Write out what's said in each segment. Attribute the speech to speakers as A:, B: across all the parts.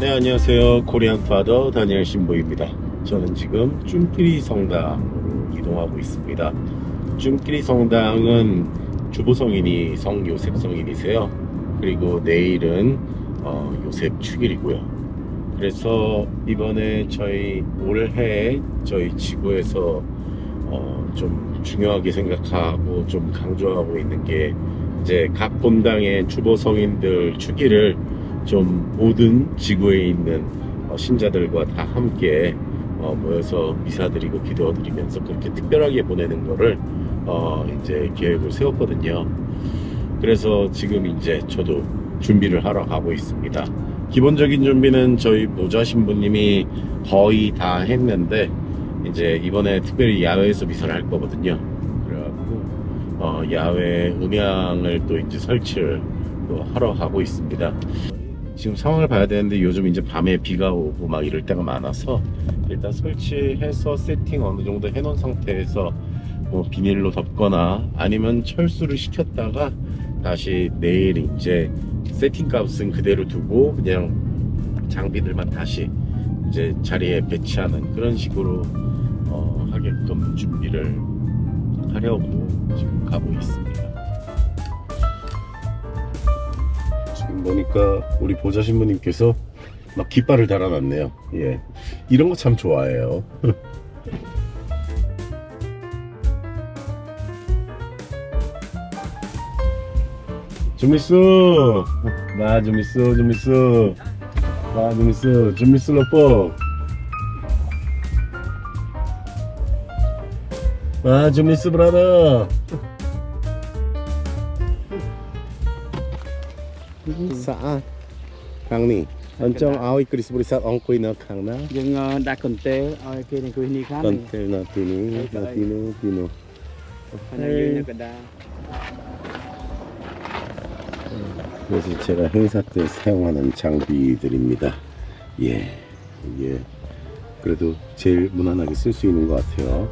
A: 네, 안녕하세요. 코리안 파더 다니엘 신보입니다. 저는 지금 쭌끼리 성당으로 이동하고 있습니다. 쭌끼리 성당은 주보성인이 성 요셉 성인이세요. 그리고 내일은 어, 요셉 축일이고요. 그래서 이번에 저희 올해 저희 지구에서 어, 좀 중요하게 생각하고 좀 강조하고 있는 게 이제 각 본당의 주보 성인들 축일을 좀 모든 지구에 있는 어, 신자들과 다 함께 어, 모여서 미사드리고 기도드리면서 그렇게 특별하게 보내는 거를 어, 이제 계획을 세웠거든요. 그래서 지금 이제 저도 준비를 하러 가고 있습니다. 기본적인 준비는 저희 보좌 신부님이 거의 다 했는데 이제 이번에 특별히 야외에서 미사를 할 거거든요. 그래갖고 어, 야외 음향을 또 이제 설치를 또 하러 가고 있습니다. 지금 상황을 봐야 되는데 요즘 이제 밤에 비가 오고 막 이럴 때가 많아서 일단 설치해서 세팅 어느 정도 해놓은 상태에서 뭐 비닐로 덮거나 아니면 철수를 시켰다가 다시 내일 이제 세팅 값은 그대로 두고 그냥 장비들만 다시 이제 자리에 배치하는 그런 식으로 어, 하게끔 준비를 하려고 지금 가고 있습니다. 보니까 우리 보좌 신부님께서 막 깃발을 달아놨네요. 예, 이런 거 참 좋아해요. 준비수, 나 준비수, 준비수, 나 준비수, 준비수 로뽀. 아, 준비수 브라더. Saan? Khang ni.
B: Anh trong ao ikri siburi sat ong kui na khang na. Nhưng đã cần tê ai kia này
A: kui ni khác. Cần tê là
B: tinu, là tinu, tinu. Anh như là cần đa.
A: 그래서 제가 행사 때 사용하는 장비들입니다. 예, 이게 그래도 제일 무난하게 쓸 수 있는 것 같아요.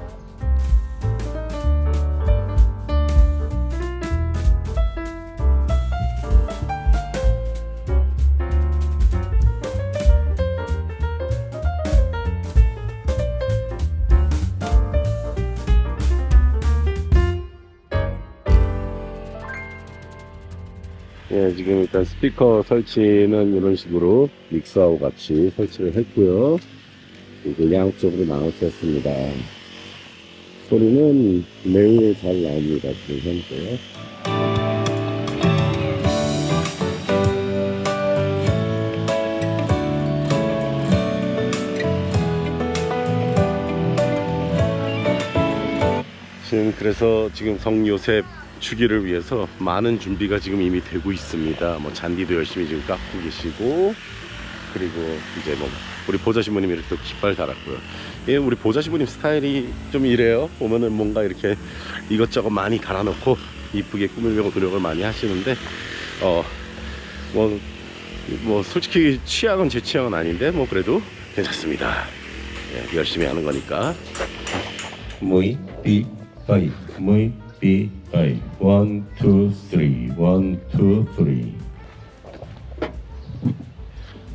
A: 예, 지금 일단 스피커 설치는 이런 식으로 믹서하고 같이 설치를 했고요. 그리고 양쪽으로 나눠서 했습니다. 소리는 매우 잘 나옵니다. 지금 현재. 지금 그래서 지금 성요셉 주기를 위해서 많은 준비가 지금 이미 되고 있습니다. 뭐 잔디도 열심히 지금 깎고 계시고 그리고 이제 뭐 우리 보좌 신부님이 이렇게 또 깃발 달았고요. 예, 우리 보좌 신부님 스타일이 좀 이래요. 보면은 뭔가 이렇게 이것저것 많이 갈아놓고 이쁘게 꾸미려고 노력을 많이 하시는데 어뭐뭐 솔직히 취향은 제 취향은 아닌데 뭐 그래도 괜찮습니다. 예, 열심히 하는 거니까. pi pai muy pi pai one two three one two three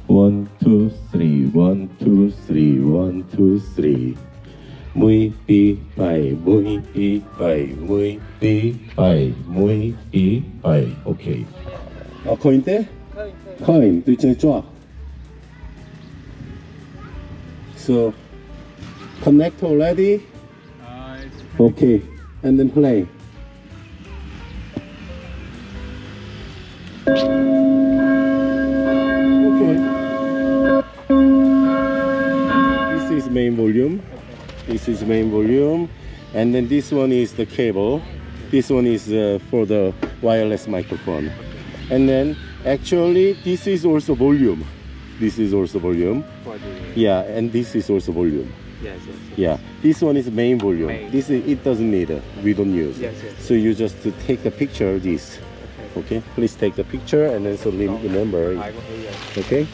A: one two three one two three one two three muy pi pai muy pi pai muy pi pai muy pi pai 오케이 아 코인 때 코인 또 이제 좋아 so connect already Okay, and then play. Okay. This is main volume. This is main volume, and then this one is the cable. This one is uh, for the wireless microphone, and then actually this is also volume. This is also volume. Yeah, and this is also volume.
B: Yes yes
A: Yeah, this one is main volume.
B: Main.
A: This is, it doesn't need it. We don't use.
B: Yes, yes.
A: So you just to take the picture of this.
B: okay
A: Okay, please take the picture and then so rem- remember.
B: I will yes.
A: Okay.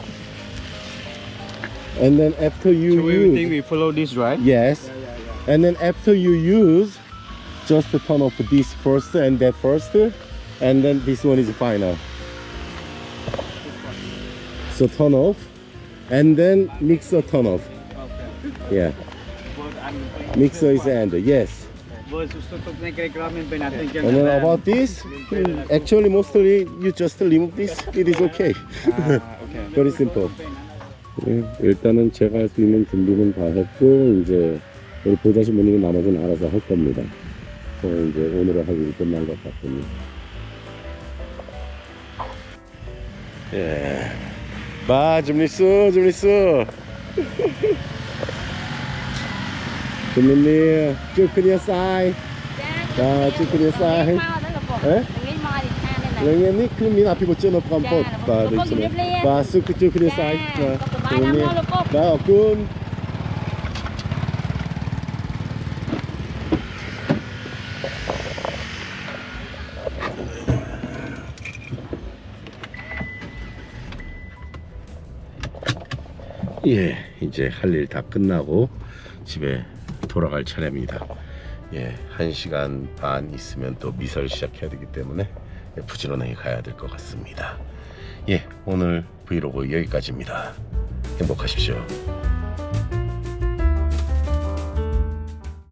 A: And then after you
B: so everything
A: use,
B: we follow this right
A: yes,
B: yeah yeah yeah
A: and then after you use, just to turn off this first and that first, and then this one is final. So turn off, and then mixer turn off. Yeah, mixer is end. Yes. And then about this, actually mostly you just remove this. It is okay.
B: Ah.
A: Very simple. 예, 일단은 제가 할 수 있는 준비는 다 했고 이제 우리 보자 신부님이 나머지는 알아서 할 겁니다. 저는 이제 할 일이 끝난 것 같군요. 예. 마 준비수 준비수. 준비님 쭉 그려 싸이. 자, 쭉 그려 싸이. 예? Lengan ni kami nak pergi bocor nak perampot.
C: Dạ,
A: Ba,
C: lupuk
A: di sini.
C: boleh beli, ya.
A: Ba, su kecil kena sai.
C: Dạ, có ba năm lo lupuk.
A: Ba, okun. 예, 이제 할 일 다 끝나고 집에 돌아갈 차례입니다. 예, 한 시간 반 있으면 또 미설 시작해야 되기 때문에 예, 부지런하게 가야 될 것 같습니다. 예, 오늘 브이로그 여기까지입니다. 행복하십시오.